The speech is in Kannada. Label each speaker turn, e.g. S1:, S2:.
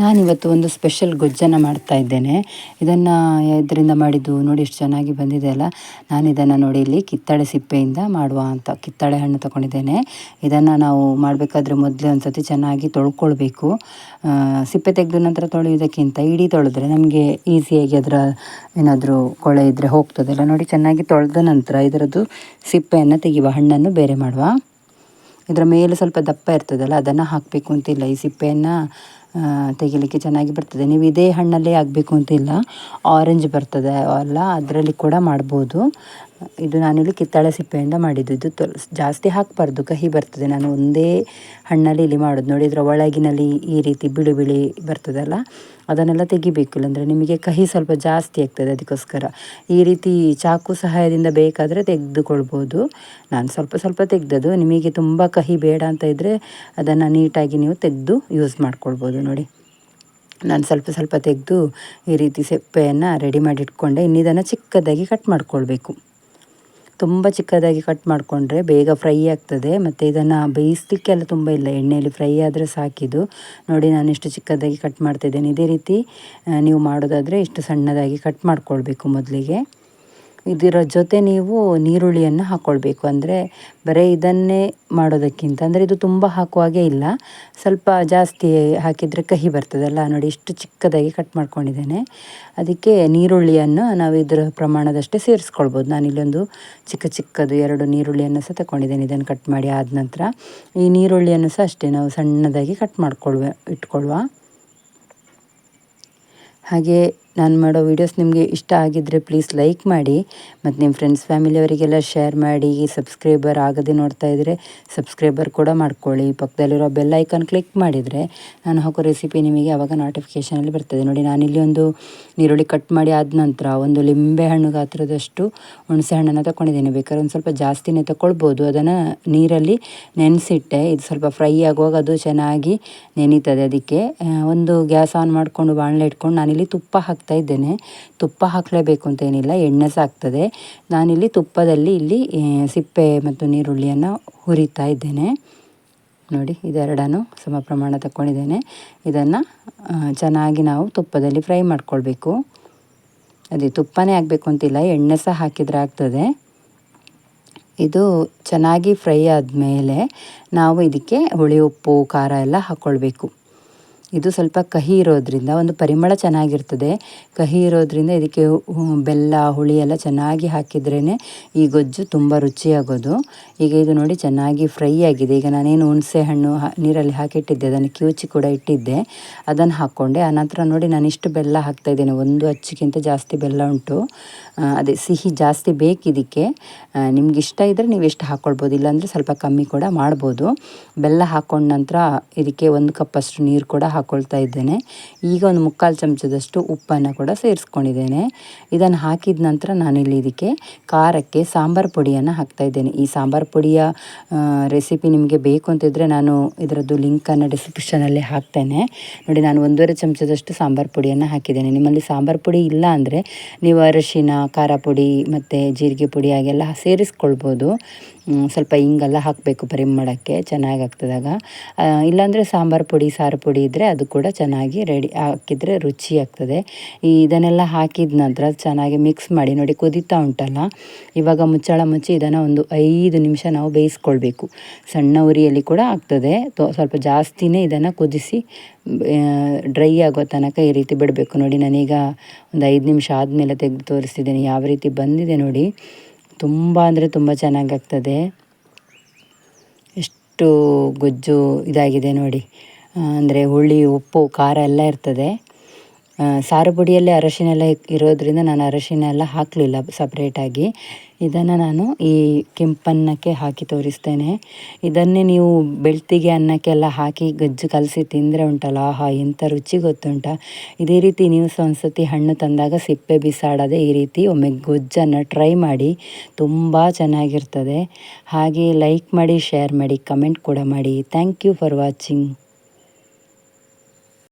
S1: ನಾನಿವತ್ತು ಒಂದು ಸ್ಪೆಷಲ್ ಗೊಜ್ಜನ್ನು ಮಾಡ್ತಾ ಇದ್ದೇನೆ. ಇದನ್ನು ಇದರಿಂದ ಮಾಡಿದ್ದು ನೋಡಿ ಎಷ್ಟು ಚೆನ್ನಾಗಿ ಬಂದಿದೆ ಅಲ್ಲ. ನಾನು ಇದನ್ನು ನೋಡಿ ಇಲ್ಲಿ ಕಿತ್ತಳೆ ಸಿಪ್ಪೆಯಿಂದ ಮಾಡುವ ಅಂತ, ಕಿತ್ತಳೆ ಹಣ್ಣು ತಗೊಂಡಿದ್ದೇನೆ. ಇದನ್ನು ನಾವು ಮಾಡಬೇಕಾದ್ರೆ ಮೊದಲೇ ಒಂದು ಸತಿ ಚೆನ್ನಾಗಿ ತೊಳ್ಕೊಳ್ಬೇಕು. ಸಿಪ್ಪೆ ತೆಗೆದ ನಂತರ ತೊಳೆಯೋದಕ್ಕಿಂತ ಇಡೀ ತೊಳೆದ್ರೆ ನಮಗೆ ಈಸಿಯಾಗಿ ಅದರ ಏನಾದರೂ ಕೊಳೆ ಇದ್ದರೆ ಹೋಗ್ತದಲ್ಲ ನೋಡಿ ಚೆನ್ನಾಗಿ ತೊಳೆದ ನಂತರ ಇದರದ್ದು ಸಿಪ್ಪೆಯನ್ನು ತೆಗೆಯುವ ಹಣ್ಣನ್ನು ಬೇರೆ ಮಾಡುವ. ಇದರ ಮೇಲೆ ಸ್ವಲ್ಪ ದಪ್ಪ ಇರ್ತದಲ್ಲ, ಅದನ್ನು ಹಾಕಬೇಕು ಅಂತಿಲ್ಲ. ಈ ಸಿಪ್ಪೆಯನ್ನು ತೆಗಿಲಿಕ್ಕೆ ಚೆನ್ನಾಗಿ ಬರ್ತದೆ. ನೀವು ಇದೇ ಹಣ್ಣಲ್ಲೇ ಆಗಬೇಕು ಅಂತಿಲ್ಲ ಆರೆಂಜ್ ಬರ್ತದೆ ಅಲ್ಲ ಅದರಲ್ಲಿ ಕೂಡ ಮಾಡ್ಬೋದು. ಇದು ನಾನಿಲ್ಲಿ ಕಿತ್ತಳೆ ಸಿಪ್ಪೆಯಿಂದ ಮಾಡಿದ್ದು. ಇದು ಜಾಸ್ತಿ ಹಾಕಬಾರ್ದು. ಕಹಿ ಬರ್ತದೆ. ನಾನು ಒಂದೇ ಹಣ್ಣಲ್ಲಿ ಇಲ್ಲಿ ಮಾಡೋದು. ನೋಡಿ, ಇದರ ಒಳಗಿನಲ್ಲಿ ಈ ರೀತಿ ಬಿಳಿ ಬಿಳಿ ಬರ್ತದಲ್ಲ, ಅದನ್ನೆಲ್ಲ ತೆಗಿಬೇಕು. ಇಲ್ಲಾಂದರೆ ನಿಮಗೆ ಕಹಿ ಸ್ವಲ್ಪ ಜಾಸ್ತಿ ಆಗ್ತದೆ ಅದಕ್ಕೋಸ್ಕರ. ಈ ರೀತಿ ಚಾಕು ಸಹಾಯದಿಂದ ಬೇಕಾದರೆ ತೆಗೆದುಕೊಳ್ಬೋದು. ನಾನು ಸ್ವಲ್ಪ ಸ್ವಲ್ಪ ತೆಗೆದದು ನಿಮಗೆ ತುಂಬ ಕಹಿ ಬೇಡ ಅಂತ ಇದ್ದರೆ ಅದನ್ನು ನೀಟಾಗಿ ನೀವು ತೆಗೆದು ಯೂಸ್ ಮಾಡ್ಕೊಳ್ಬೋದು. ನೋಡಿ. ನಾನು ಸ್ವಲ್ಪ ಸ್ವಲ್ಪ ತೆಗೆದು ಈ ರೀತಿ ಸೆಪ್ಪೆಯನ್ನು ರೆಡಿ ಮಾಡಿ ಇಟ್ಕೊಂಡೆ. ಇನ್ನಿದನ್ನು ಚಿಕ್ಕದಾಗಿ ಕಟ್ ಮಾಡ್ಕೊಳ್ಬೇಕು. ತುಂಬ ಚಿಕ್ಕದಾಗಿ ಕಟ್ ಮಾಡಿಕೊಂಡ್ರೆ ಬೇಗ ಫ್ರೈ ಆಗ್ತದೆ. ಮತ್ತು ಇದನ್ನು ಬೇಯಿಸ್ಲಿಕ್ಕೆಲ್ಲ ತುಂಬ ಇಲ್ಲ. ಎಣ್ಣೆಯಲ್ಲಿ ಫ್ರೈ ಆದರೆ ಸಾಕಿದು ನೋಡಿ ನಾನು ಇಷ್ಟು ಚಿಕ್ಕದಾಗಿ ಕಟ್ ಮಾಡ್ತಿದ್ದೇನೆ ಇದೇ ರೀತಿ ನೀವು ಮಾಡೋದಾದರೆ ಇಷ್ಟು ಸಣ್ಣದಾಗಿ ಕಟ್ ಮಾಡ್ಕೊಳ್ಬೇಕು ಮೊದಲಿಗೆ. ಇದರ ಜೊತೆ ನೀವು ನೀರುಳ್ಳಿಯನ್ನು ಹಾಕ್ಕೊಳ್ಬೇಕು ಅಂದರೆ ಬರೀ ಇದನ್ನೇ ಮಾಡೋದಕ್ಕಿಂತ, ಅಂದರೆ ಇದು ತುಂಬ ಹಾಕುವಾಗೆ ಇಲ್ಲ. ಸ್ವಲ್ಪ ಜಾಸ್ತಿ ಹಾಕಿದರೆ ಕಹಿ ಬರ್ತದಲ್ಲ, ನೋಡಿ ಇಷ್ಟು ಚಿಕ್ಕದಾಗಿ ಕಟ್ ಮಾಡ್ಕೊಂಡಿದ್ದೇನೆ. ಅದಕ್ಕೆ ನೀರುಳ್ಳಿಯನ್ನು ನಾವು ಇದರ ಪ್ರಮಾಣದಷ್ಟೇ ಸೇರಿಸ್ಕೊಳ್ಬೋದು. ನಾನು ಇಲ್ಲೊಂದು ಚಿಕ್ಕ ಚಿಕ್ಕದು ಎರಡು ನೀರುಳ್ಳಿಯನ್ನು ಸಹ ತಗೊಂಡಿದ್ದೇನೆ ಇದನ್ನು ಕಟ್ ಮಾಡಿ ಆದ ನಂತರ. ಈ ನೀರುಳ್ಳಿಯನ್ನು ಸಹ ಅಷ್ಟೇ, ನಾವು ಸಣ್ಣದಾಗಿ ಕಟ್ ಮಾಡ್ಕೊಳ್ವ ಇಟ್ಕೊಳ್ಳುವ ಹಾಗೆ ನಾನು ಮಾಡೋ ವೀಡಿಯೋಸ್ ನಿಮಗೆ ಇಷ್ಟ ಆಗಿದ್ದರೆ ಪ್ಲೀಸ್ ಲೈಕ್ ಮಾಡಿ, ಮತ್ತು ನಿಮ್ಮ ಫ್ರೆಂಡ್ಸ್ ಫ್ಯಾಮಿಲಿಯವರಿಗೆಲ್ಲ ಶೇರ್ ಮಾಡಿ ಸಬ್ಸ್ಕ್ರೈಬರ್ ಆಗದೆ ನೋಡ್ತಾ ಇದ್ದರೆ ಸಬ್ಸ್ಕ್ರೈಬರ್ ಕೂಡ ಮಾಡ್ಕೊಳ್ಳಿ. ಪಕ್ಕದಲ್ಲಿರೋ ಬೆಲ್ ಐಕಾನ್ ಕ್ಲಿಕ್ ಮಾಡಿದರೆ ನಾನು ಹಾಕೋ ರೆಸಿಪಿ ನಿಮಗೆ ಆವಾಗ ನೋಟಿಫಿಕೇಷನಲ್ಲಿ ಬರ್ತದೆ. ನೋಡಿ ನಾನಿಲ್ಲಿ ಒಂದು ನೀರುಳ್ಳಿ ಕಟ್ ಮಾಡಿ ಆದ ನಂತರ ಒಂದು ಲಿಂಬೆ ಹಣ್ಣು ಗಾತ್ರದಷ್ಟು ಹುಣಸೆ ಹಣ್ಣನ್ನು ತಗೊಂಡಿದ್ದೀನಿ ಬೇಕಾದ್ರೆ ಒಂದು ಸ್ವಲ್ಪ ಜಾಸ್ತಿನೇ ತಗೊಳ್ಬೋದು ಅದನ್ನು ನೀರಲ್ಲಿ ನೆನೆಸಿಟ್ಟೆ. ಇದು ಸ್ವಲ್ಪ ಫ್ರೈ ಆಗುವಾಗ ಅದು ಚೆನ್ನಾಗಿ ನೆನೀತದೆ. ಅದಕ್ಕೆ ಒಂದು ಗ್ಯಾಸ್ ಆನ್ ಮಾಡಿಕೊಂಡು ಬಾಣಲೆ ಇಟ್ಕೊಂಡು ನಾನಿಲ್ಲಿ ತುಪ್ಪ ಹಾಕ್ತೀನಿ. ಹಾಕ್ತಾ ಇದ್ದೇನೆ. ತುಪ್ಪ ಹಾಕಲೇಬೇಕು ಅಂತ ಏನಿಲ್ಲ, ಎಣ್ಣೆ ಸಾಕ್ತದೆ. ನಾನಿಲ್ಲಿ ತುಪ್ಪದಲ್ಲಿ ಇಲ್ಲಿ ಸಿಪ್ಪೆ ಮತ್ತು ನೀರುಳ್ಳಿಯನ್ನು ಹುರಿತಾ ಇದ್ದೇನೆ. ನೋಡಿ, ಇದೆರಡನ್ನು ಸಮ ಪ್ರಮಾಣ ತಗೊಂಡಿದ್ದೇನೆ ಇದನ್ನು ಚೆನ್ನಾಗಿ ನಾವು ತುಪ್ಪದಲ್ಲಿ ಫ್ರೈ ಮಾಡ್ಕೊಳ್ಬೇಕು. ಅದೇ, ತುಪ್ಪನೇ ಆಗಬೇಕು ಅಂತಿಲ್ಲ, ಎಣ್ಣೆ ಸಹ ಹಾಕಿದರೆ ಆಗ್ತದೆ. ಇದು ಚೆನ್ನಾಗಿ ಫ್ರೈ ಆದಮೇಲೆ ನಾವು ಇದಕ್ಕೆ ಹುಳಿ, ಉಪ್ಪು, ಖಾರ ಎಲ್ಲ ಹಾಕ್ಕೊಳ್ಬೇಕು ಇದು ಸ್ವಲ್ಪ ಕಹಿ ಇರೋದ್ರಿಂದ ಒಂದು ಪರಿಮಳ ಚೆನ್ನಾಗಿರ್ತದೆ. ಕಹಿ ಇರೋದ್ರಿಂದ ಇದಕ್ಕೆ ಬೆಲ್ಲ, ಹುಳಿ ಎಲ್ಲ ಚೆನ್ನಾಗಿ ಹಾಕಿದ್ರೇ ಈ ಗೊಜ್ಜು ತುಂಬ ರುಚಿಯಾಗೋದು. ಈಗ ಇದು ನೋಡಿ ಚೆನ್ನಾಗಿ ಫ್ರೈ ಆಗಿದೆ. ಈಗ ನಾನೇನು ಹುಣಸೆ ಹಣ್ಣು ನೀರಲ್ಲಿ ಹಾಕಿಟ್ಟಿದ್ದೆ. ಅದನ್ನು ಕಿವುಚಿ ಕೂಡ ಇಟ್ಟಿದ್ದೆ. ಅದನ್ನು ಹಾಕ್ಕೊಂಡೆ. ಆನಂತರ ನೋಡಿ ನಾನು ಇಷ್ಟು ಬೆಲ್ಲ ಹಾಕ್ತಾಯಿದ್ದೇನೆ ಒಂದು ಅಚ್ಚಿಗಿಂತ ಜಾಸ್ತಿ ಬೆಲ್ಲ ಉಂಟು. ಅದೇ ಸಿಹಿ ಜಾಸ್ತಿ ಬೇಕಿದ್ದಕ್ಕೆ ನಿಮ್ಗೆ ಇಷ್ಟ ಇದ್ದರೆ ನೀವು ಎಷ್ಟು ಹಾಕ್ಕೊಳ್ಬೋದು ಇಲ್ಲಾಂದರೆ ಸ್ವಲ್ಪ ಕಮ್ಮಿ ಕೂಡ ಮಾಡ್ಬೋದು. ಬೆಲ್ಲ ಹಾಕ್ಕೊಂಡ ನಂತರ ಇದಕ್ಕೆ ಒಂದು ಕಪ್ಪಷ್ಟು ನೀರು ಕೂಡ ಹಾಕ್ಕೊಳ್ತಾ ಇದ್ದೇನೆ. ಈಗ ಒಂದು ಮುಕ್ಕಾಲು ಚಮಚದಷ್ಟು ಉಪ್ಪನ್ನು ಕೂಡ ಸೇರಿಸ್ಕೊಂಡಿದ್ದೇನೆ. ಇದನ್ನು ಹಾಕಿದ ನಂತರ ನಾನಿಲ್ಲಿ ಇದಕ್ಕೆ ಖಾರಕ್ಕೆ ಸಾಂಬಾರು ಪುಡಿಯನ್ನು ಹಾಕ್ತಾ ಇದ್ದೇನೆ. ಈ ಸಾಂಬಾರು ಪುಡಿಯ ರೆಸಿಪಿ ನಿಮಗೆ ಬೇಕು ಅಂತಿದ್ದರೆ ನಾನು ಇದರದ್ದು ಲಿಂಕನ್ನು ಡಿಸ್ಕ್ರಿಪ್ಷನಲ್ಲಿ ಹಾಕ್ತೇನೆ. ನೋಡಿ, ನಾನು ಒಂದೂವರೆ ಚಮಚದಷ್ಟು ಸಾಂಬಾರು ಪುಡಿಯನ್ನು ಹಾಕಿದ್ದೇನೆ. ನಿಮ್ಮಲ್ಲಿ ಸಾಂಬಾರು ಪುಡಿ ಇಲ್ಲ ಅಂದರೆ ನೀವು ಅರಶಿನ, ಖಾರ ಪುಡಿ ಮತ್ತು ಜೀರಿಗೆ ಪುಡಿ ಹಾಗೆಲ್ಲ ಸೇರಿಸ್ಕೊಳ್ಬೋದು. ಸ್ವಲ್ಪ ಹಿಂಗೆಲ್ಲ ಹಾಕಬೇಕು ಪರಿಮಳಕ್ಕೆ. ಚೆನ್ನಾಗಿ ಆಗ್ತದಾಗ ಇಲ್ಲಾಂದರೆ ಸಾಂಬಾರು ಪುಡಿ, ಸಾರು ಪುಡಿ ಇದ್ದರೆ ಅದು ಕೂಡ ಚೆನ್ನಾಗಿ ರೆಡಿ ಹಾಕಿದರೆ ರುಚಿ ಆಗ್ತದೆ. ಇದನ್ನೆಲ್ಲ ಹಾಕಿದ ನಂತರ ಚೆನ್ನಾಗಿ ಮಿಕ್ಸ್ ಮಾಡಿ ನೋಡಿ ಕುದೀತಾ ಉಂಟಲ್ಲ? ಇವಾಗ ಮುಚ್ಚಳ ಮುಚ್ಚಿ ಇದನ್ನು ಒಂದು ಐದು ನಿಮಿಷ ನಾವು ಬೇಯಿಸ್ಕೊಳ್ಬೇಕು. ಸಣ್ಣ ಉರಿಯಲ್ಲಿ ಕೂಡ ಆಗ್ತದೆ. ಸ್ವಲ್ಪ ಜಾಸ್ತಿನೇ ಇದನ್ನು ಕುದಿಸಿ ಡ್ರೈ ಆಗೋ ತನಕ ಈ ರೀತಿ ಬಿಡಬೇಕು. ನೋಡಿ ನಾನೀಗ ಒಂದು ಐದು ನಿಮಿಷ ಆದಮೇಲೆ ತೆಗೆದು ತೋರಿಸ್ತಿದ್ದೇನೆ. ಯಾವ ರೀತಿ ಬಂದಿದೆ ನೋಡಿ. ತುಂಬ ಅಂದರೆ ತುಂಬ ಚೆನ್ನಾಗಾಗ್ತದೆ ಎಷ್ಟು ಗೊಜ್ಜು ಇದಾಗಿದೆ ನೋಡಿ. ಅಂದರೆ ಹುಳಿ, ಉಪ್ಪು, ಖಾರ ಎಲ್ಲ ಇರ್ತದೆ. ಸಾರು ಪುಡಿಯಲ್ಲಿ ಅರಶಿನ ಎಲ್ಲ ಇರೋದರಿಂದ ನಾನು ಅರಶಿನ ಎಲ್ಲ ಹಾಕಲಿಲ್ಲ ಸಪ್ರೇಟಾಗಿ ಇದನ್ನು ನಾನು ಈ ಕೆಂಪನ್ನಕ್ಕೆ ಹಾಕಿ ತೋರಿಸ್ತೇನೆ. ಇದನ್ನೇ ನೀವು ಬೆಳ್ತಿಗೆ ಅನ್ನಕ್ಕೆಲ್ಲ ಹಾಕಿ ಗಜ್ಜು ಕಲಸಿ ತಿಂದರೆ ಉಂಟಲ್ಲ, ಆಹಾ ಎಂಥ ರುಚಿ ಗೊತ್ತುಂಟ. ಇದೇ ರೀತಿ ನೀವು ಸಹ ಹಣ್ಣು ತಂದಾಗ ಸಿಪ್ಪೆ ಬಿಸಾಡದೆ ಈ ರೀತಿ ಒಮ್ಮೆ ಗೊಜ್ಜನ್ನು ಟ್ರೈ ಮಾಡಿ, ತುಂಬ ಚೆನ್ನಾಗಿರ್ತದೆ. ಹಾಗೆ ಲೈಕ್ ಮಾಡಿ ಶೇರ್ ಮಾಡಿ ಕಮೆಂಟ್ ಕೂಡ ಮಾಡಿ. Thank you for watching